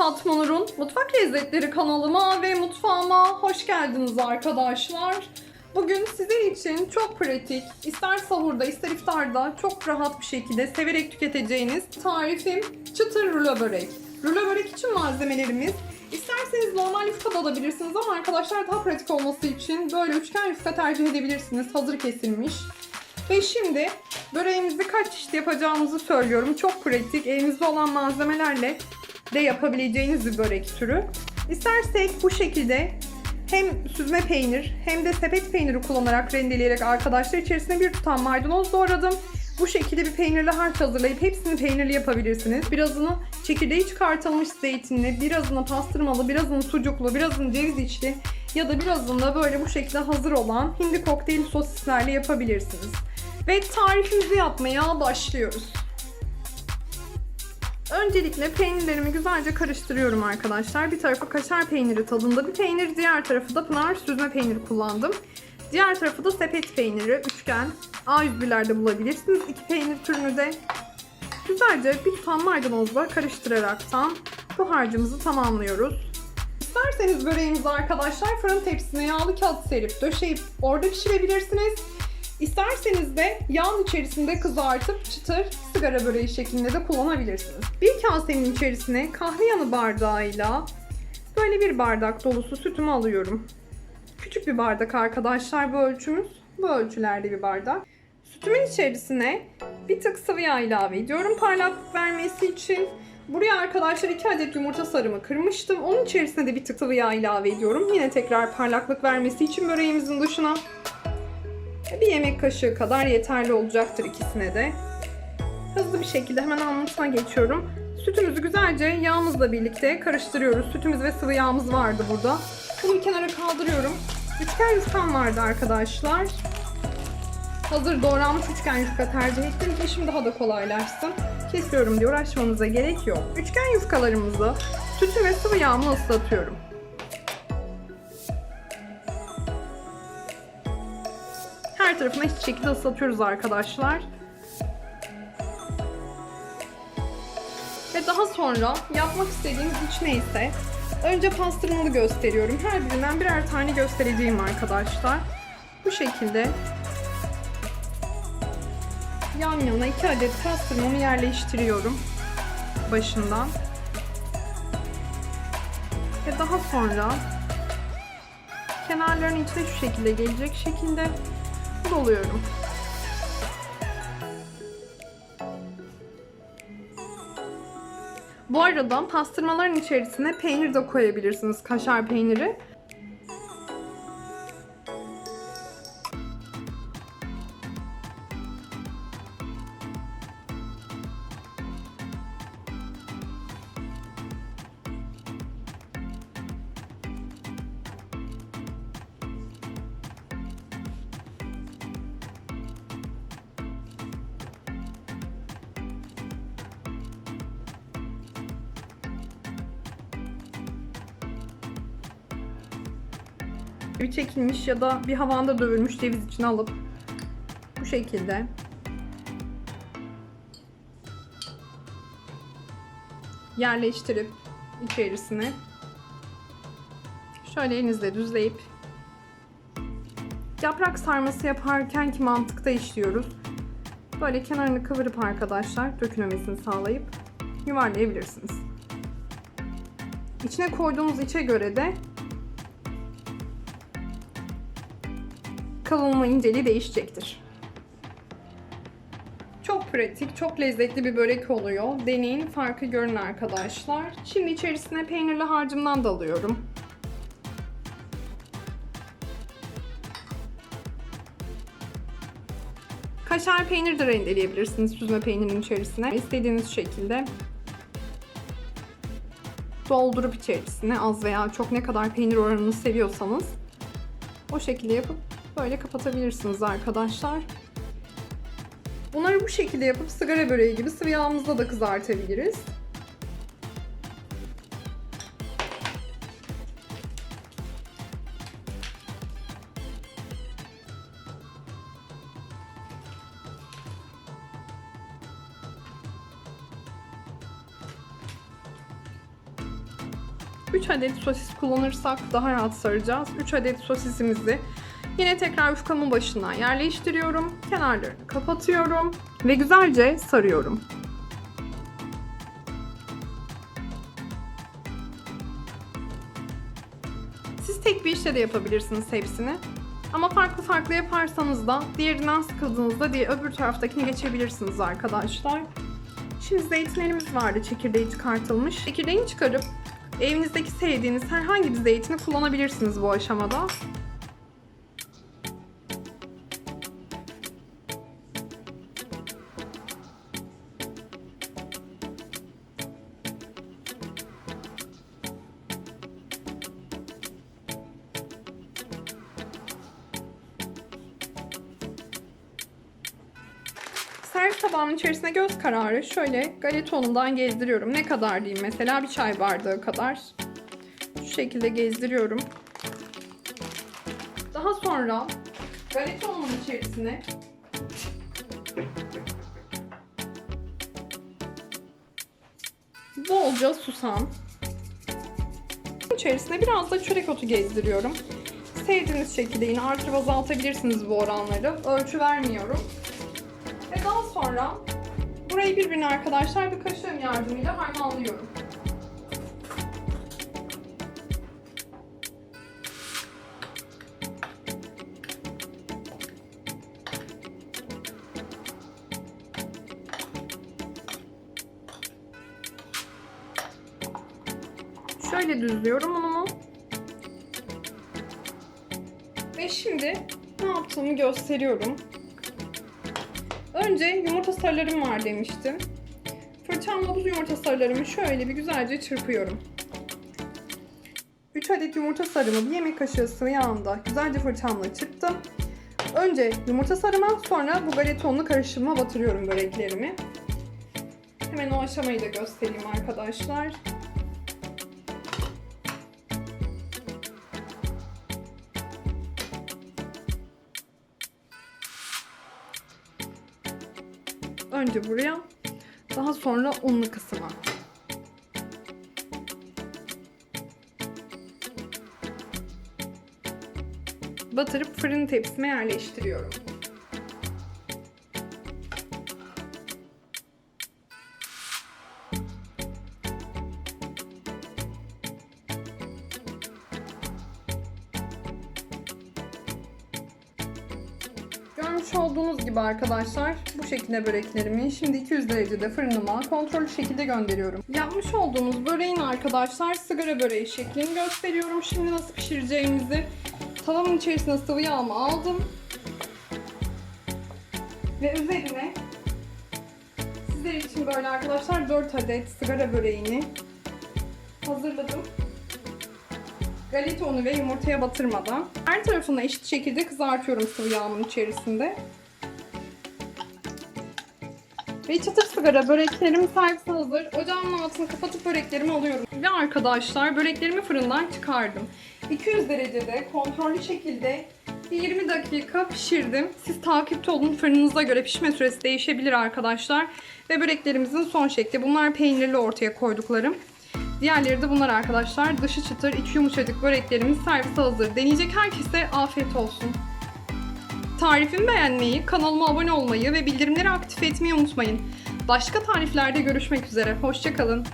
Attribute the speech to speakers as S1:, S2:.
S1: Fatma Nur'un Mutfak Lezzetleri kanalıma ve mutfağıma hoş geldiniz arkadaşlar. Bugün sizin için çok pratik, ister sahurda ister iftarda çok rahat bir şekilde severek tüketeceğiniz tarifim çıtır rulo börek. Rulo börek için malzemelerimiz İsterseniz normal yufka da alabilirsiniz ama arkadaşlar daha pratik olması için böyle üçgen yufka tercih edebilirsiniz. Hazır kesilmiş. Ve şimdi böreğimizi kaç çeşit yapacağımızı söylüyorum. Çok pratik, elinizde olan malzemelerle de yapabileceğiniz bir börek türü. İstersek bu şekilde hem süzme peynir hem de sepet peyniri kullanarak rendeleyerek arkadaşlar içerisine bir tutam maydanoz doğradım. Bu şekilde bir peynirli harç hazırlayıp hepsini peynirli yapabilirsiniz. Birazını çekirdeği çıkartılmış zeytinli, birazını pastırmalı, birazını sucuklu, birazını ceviz içli ya da birazını da böyle bu şekilde hazır olan hindi kokteyl sosislerle yapabilirsiniz. Ve tarifimizi yapmaya başlıyoruz. Öncelikle peynirlerimi güzelce karıştırıyorum arkadaşlar. Bir tarafı kaşar peyniri tadında bir peynir, diğer tarafı da pınar süzme peyniri kullandım. Diğer tarafı da sepet peyniri, üçgen, A101'lerde bulabilirsiniz. İki peynir türünü de güzelce bir tutam maydanozla karıştıraraktan bu harcımızı tamamlıyoruz. İsterseniz böreğimizi arkadaşlar fırın tepsisine yağlı kağıt serip döşeyip orada pişirebilirsiniz. İsterseniz de yağın içerisinde kızartıp çıtır sigara böreği şeklinde de kullanabilirsiniz. Bir kasenin içerisine kahve yanı bardağıyla böyle bir bardak dolusu sütümü alıyorum. Küçük bir bardak arkadaşlar bu ölçümüz. Bu ölçülerde bir bardak. Sütümün içerisine bir tık sıvı yağ ilave ediyorum parlaklık vermesi için. Buraya arkadaşlar 2 adet yumurta sarımı kırmıştım. Onun içerisine de bir tık sıvı yağ ilave ediyorum. Yine tekrar parlaklık vermesi için böreğimizin dışına. Bir yemek kaşığı kadar yeterli olacaktır ikisine de. Hızlı bir şekilde hemen anlatına geçiyorum. Sütümüzü güzelce yağımızla birlikte karıştırıyoruz. Sütümüz ve sıvı yağımız vardı burada. Bunu kenara kaldırıyorum. Üçgen yufkam vardı arkadaşlar. Hazır doğranmış üçgen yufka tercih ettim ki işim daha da kolaylaşsın. Kesiyorum diye uğraşmanıza gerek yok. Üçgen yufkalarımızı sütü ve sıvı yağımla ıslatıyorum. Her tarafına hiç şekilde ıslatıyoruz arkadaşlar. Ve daha sonra yapmak istediğimiz iç neyse önce pastırmalı gösteriyorum. Her birinden birer tane göstereceğim arkadaşlar. Bu şekilde yan yana iki adet pastırmamı yerleştiriyorum başından. Ve daha sonra kenarların içine şu şekilde gelecek şekilde doluyorum. Bu arada pastırmaların içerisine peynir de koyabilirsiniz. Kaşar peyniri. Bir çekilmiş ya da bir havanda dövülmüş ceviz içine alıp bu şekilde yerleştirip içerisine şöyle elinizle düzleyip yaprak sarması yaparken ki mantıkta işliyoruz. Böyle kenarını kıvırıp arkadaşlar dökülmemesini sağlayıp yuvarlayabilirsiniz. İçine koyduğunuz içe göre de kalınlığı inceliği değişecektir. Çok pratik, çok lezzetli bir börek oluyor. Deneyin, farkı görün arkadaşlar. Şimdi içerisine peynirli harcımdan da alıyorum. Kaşar peynir de rendeleyebilirsiniz süzme peynirin içerisine. İstediğiniz şekilde doldurup içerisine az veya çok ne kadar peynir oranını seviyorsanız o şekilde yapıp böyle kapatabilirsiniz arkadaşlar. Bunları bu şekilde yapıp sigara böreği gibi sıvı yağımızda da kızartabiliriz. 3 adet sosis kullanırsak daha rahat saracağız. 3 adet sosisimizi yine tekrar yufkamın başına yerleştiriyorum. Kenarlarını kapatıyorum ve güzelce sarıyorum. Siz tek bir işte de yapabilirsiniz hepsini. Ama farklı farklı yaparsanız da diğerinden sıkıldığınızda diye öbür taraftakine geçebilirsiniz arkadaşlar. Şimdi zeytinlerimiz vardı çekirdeği çıkartılmış. Çekirdeğini çıkarıp evinizdeki sevdiğiniz herhangi bir zeytini kullanabilirsiniz bu aşamada. Tabağımın içerisine göz kararı şöyle galeta unundan gezdiriyorum. Ne kadar diyeyim mesela bir çay bardağı kadar. Şu şekilde gezdiriyorum. Daha sonra galeta ununun içerisine bolca susam. İçerisine biraz da çörek otu gezdiriyorum. Sevdiğiniz şekilde yine artırıp azaltabilirsiniz bu oranları. Ölçü vermiyorum. Sonra burayı birbirine arkadaşlar bir kaşığım yardımıyla harmanlıyorum. Şöyle düzlüyorum unumu. Ve şimdi ne yaptığımı gösteriyorum. Önce yumurta sarılarım var demiştim. Fırçamla bu yumurta sarılarımı şöyle bir güzelce çırpıyorum. 3 adet yumurta sarımı bir yemek kaşığı sıvı yağında güzelce fırçamla çırptım. Önce yumurta sarıma sonra bu galeta unlu karışıma batırıyorum böreklerimi. Hemen o aşamayı da göstereyim arkadaşlar. Önce buraya, daha sonra unlu kısma. Batırıp fırın tepsime yerleştiriyorum. Görmüş olduğunuz gibi arkadaşlar bu şekilde böreklerimi şimdi 200 derecede fırınıma kontrollü şekilde gönderiyorum. Yapmış olduğumuz böreğin arkadaşlar sigara böreği şeklini gösteriyorum. Şimdi nasıl pişireceğimizi tavamın içerisine sıvı yağımı aldım. Ve üzerine sizler için böyle arkadaşlar 4 adet sigara böreğini hazırladım. Galeta unu ve yumurtaya batırmadan her tarafını eşit şekilde kızartıyorum sıvı yağımın içerisinde. Ve çıtır sigara böreklerim servise hazır. Ocağımın altını kapatıp böreklerimi alıyorum. Ve arkadaşlar böreklerimi fırından çıkardım. 200 derecede kontrollü şekilde bir 20 dakika pişirdim. Siz takipte olun. Fırınınıza göre pişme süresi değişebilir arkadaşlar. Ve böreklerimizin son şekli. Bunlar peynirli ortaya koyduklarım. Diğerleri de bunlar arkadaşlar. Dışı çıtır, içi yumuşacık böreklerimiz servise hazır. Deneyecek herkese afiyet olsun. Tarifimi beğenmeyi, kanalıma abone olmayı ve bildirimleri aktif etmeyi unutmayın. Başka tariflerde görüşmek üzere. Hoşçakalın.